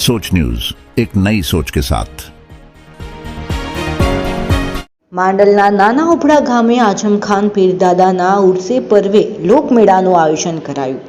सोच न्यूज एक नई सोच के साथ માંડલના નાના ઉપડા ગામે આઝમખાન પીરદાદાના ઉર્સે પર્વે લોકમેળાનું આયોજન કરાયું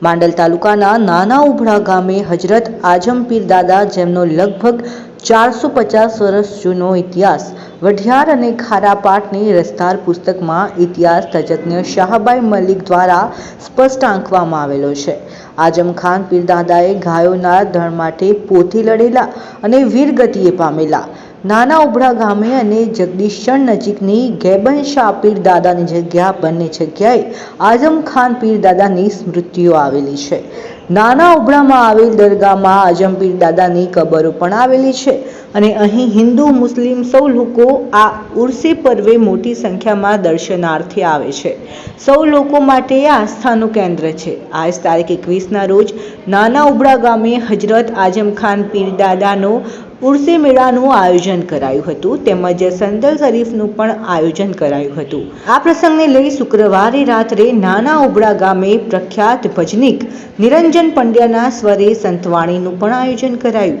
માંડલ તાલુકાના નાના ઉભડા ગામે હજરત આઝમ પીરદાદા જેમનો લગભગ ચારસો પચાસ વર્ષ જૂનો ઇતિહાસ. વઢિયાર અને ખારાપાટની રસ્તાર પુસ્તકમાં ઇતિહાસ તજજ્ઞ શાહબાઈ મલિક દ્વારા સ્પષ્ટ આંકવામાં આવેલો છે. આઝમ ખાન પીરદાદાએ ગાયોના ધણ માટે પોથી લડેલા અને વીરગતિએ પામેલા. નાના ઉભડા ગામે અને જગદીશચંદ નજીકની ગેબન શાહ પીર દાદાની જગ્યા બંને જગ્યાએ આઝમ ખાન પીર દાદાની સ્મૃતિઓ આવેલી છે. નાના ઉભડામાં આવેલ દરગાહમાં આજમપીર દાદાની કબરો પણ આવેલી છે અને અહીં હિન્દુ મુસ્લિમ સૌ લોકો આ ઉર્સે પર્વે મોટી સંખ્યામાં દર્શનાર્થે આવે છે. સૌ લોકો માટે આ આસ્થાનું કેન્દ્ર છે. આજ તારીખ એકવીસના રોજ નાના ઉભળા ગામે હજરત આઝમ ખાન પીર દાદાનો ઉર્સે મેળાનું આયોજન કરાયું હતું, તેમજ સંદલ શરીફનું પણ આયોજન કરાયું હતું. આ પ્રસંગને લઈ શુક્રવારે રાત્રે નાના ઉબડા ગામે પ્રખ્યાત ભજનીક નિરંજન પંડ્યાના સ્વરે સંતવાણીનું પણ આયોજન કરાયું.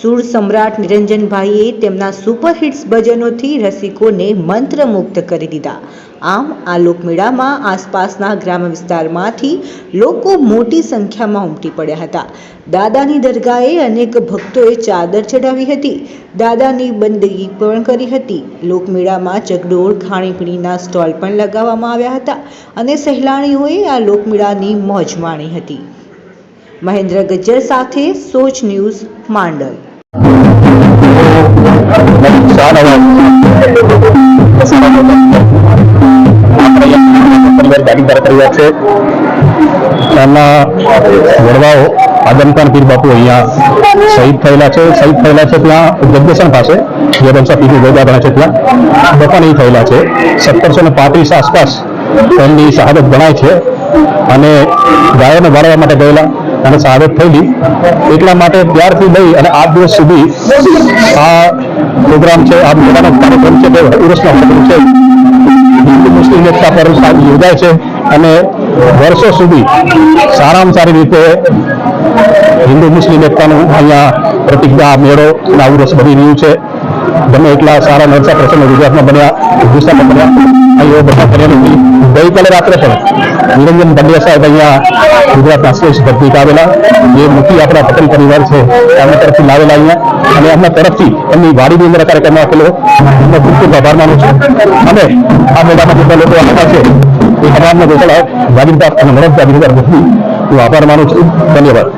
સુર સમ્રાટ નિરંજનભાઈએ તેમના સુપરહિટ્સ ભજનોથી રસિકોને મંત્રમુગ્ધ કરી દીધા. આમ, આ લોકમેળામાં આસપાસના ગ્રામ્ય વિસ્તારમાંથી લોકો મોટી સંખ્યામાં ઉમટી પડ્યા હતા. દાદાની દરગાહે અનેક ભક્તોએ ચાદર ચડાવી હતી. દાદાની બંદગી પણ કરી હતી. લોકમેળામાં ચગડોળ ખાણીપીણીના સ્ટોલ પણ લગાવવામાં આવ્યા હતા અને સહેલાણીઓએ આ લોકમેળાની મોજ માણી હતી. મહેન્દ્ર ગજ્જર સાથે સોચ ન્યૂઝ માંડલ. શહીદ થયેલા છે. શહીદ થયેલા છે ત્યાં જગદેશન છે. સત્તરસો ને પાંત્રીસ આસપાસ એમની શહાદત ગણાય છે. અને ગાયોને વાળવા માટે ગયેલા. અને શહાદત થયેલી. એટલા માટે ત્યારથી લઈ અને આ દિવસ સુધી આ પ્રોગ્રામ છે, આ મેળાનો કાર્યક્રમ છે તે ઉરસનો કાર્યક્રમ છે. મુસ્લિમ એકતા પર યોજાય છે અને વર્ષો સુધી સારામાં સારી રીતે હિન્દુ મુસ્લિમ એકતાનું અહીંયા પ્રતિજ્ઞા, મેળો અને આવું રસ બની રહ્યું છે. ગમે એટલા સારા નરસા પ્રસંગો ગુજરાતમાં બન્યા ગુજરાતમાં બન્યા એવો બધા કર્યા ગઈકાલે રાત્રે પણ નિરંજન પંડ્યા સાહેબ અહીંયા ગુજરાતના શ્રેષ્ઠ ભક્તિક આવેલા. જે મુખી આપણા પટેલ પરિવાર છે, એમના તરફથી લાવેલા અહીંયા. અને એમના તરફથી એમની વાડીની અંદર કાર્યક્રમ આપેલો એમનો ખૂબ ખૂબ આભાર માનું છું. અને આ મેળામાં બધા લોકો આવ્યા છે, એ તમામને ગોપાલ વાજીદાર અને મનોજ જાગીરદાર હું આભાર માનું છું. ધન્યવાદ.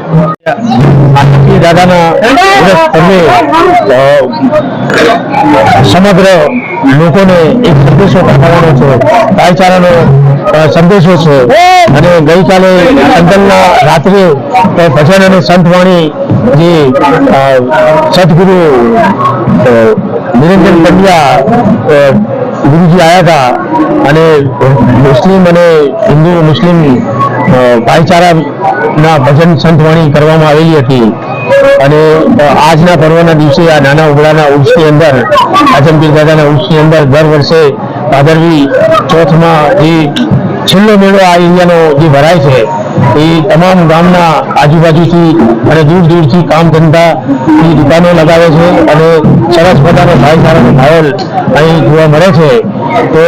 સમગ્ર લોકોને એક સંદેશો પઠાવવાનો છે. ભાઈચારાનો સંદેશો છે. અને ગઈકાલે અંદરના રાત્રે ભજન અને સંતવાણી જે સદગુરુ નિરંજન પંડ્યા ગુરુજી આવ્યા હતા અને મુસ્લિમ અને હિન્દુ મુસ્લિમ ભાઈચારાના ભજન સંતવાણી કરવામાં આવેલી હતી. અને આજના પર્વના દિવસે આ નાના ઉગડાના ઉર્સની અંદર આજમપીર દાદાના ઉર્સની અંદર દર વર્ષે ભાદરવી ચોથમાં જે છેલ્લો મેળો આ એરિયાનો જે ભરાય છે, એ તમામ ગામના આજુબાજુથી અને દૂર દૂરથી કામ ધંધાની દુકાનો લગાવે છે અને સરસ મજાનો ભાઈચારાનો માહોલ અહીં જોવા મળે છે. તો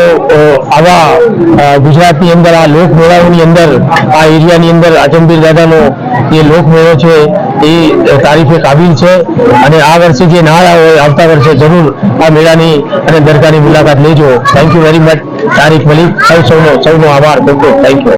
આવા ગુજરાતની અંદર આ લોકમેળાઓની અંદર, આ એરિયાની અંદર આજમપીર દાદાનો જે લોકમેળો છે, એ તારીફે કાબિલ છે. અને આ વર્ષે જે ના આવ્યા આવતા વર્ષે જરૂર આ મેળાની અને દરગાહની મુલાકાત લેજો. થેન્ક યુ વેરી મચ તારીખ મલિક સૌ સૌનો સૌનો આભાર. ખૂબ થેન્ક યુ